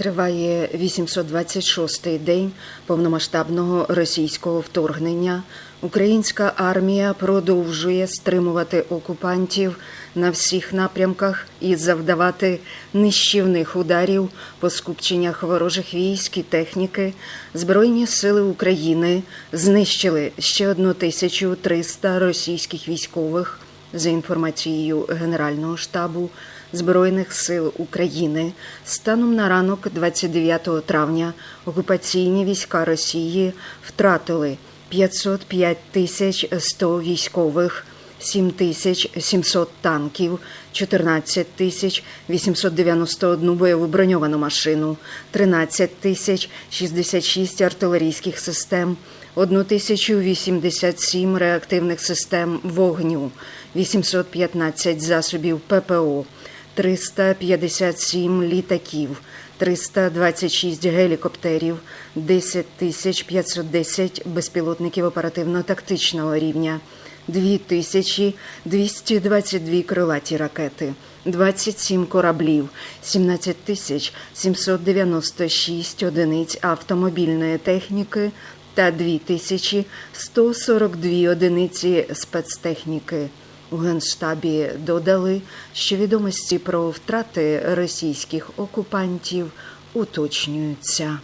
Триває 826-й день повномасштабного російського вторгнення. Українська армія продовжує стримувати окупантів на всіх напрямках і завдавати нищівних ударів по скупченнях ворожих військ і техніки. Збройні сили України знищили ще 1300 російських військових. За інформацією Генерального штабу Збройних сил України, станом на ранок 29 травня окупаційні війська Росії втратили 505 тисяч 100 військових, 7 тисяч 700 танків, 14 тисяч 891 бойову броньовану машину, 13 тисяч 66 артилерійських систем, 1087 реактивних систем вогню, 815 засобів ППО, 357 літаків, 326 гелікоптерів, 10 тисяч 510 безпілотників оперативно-тактичного рівня, 2222 крилаті ракети, 27 кораблів, 17 тисяч 796 одиниць автомобільної техніки та 2142 одиниці спецтехніки. У Генштабі додали, що відомості про втрати російських окупантів уточнюються.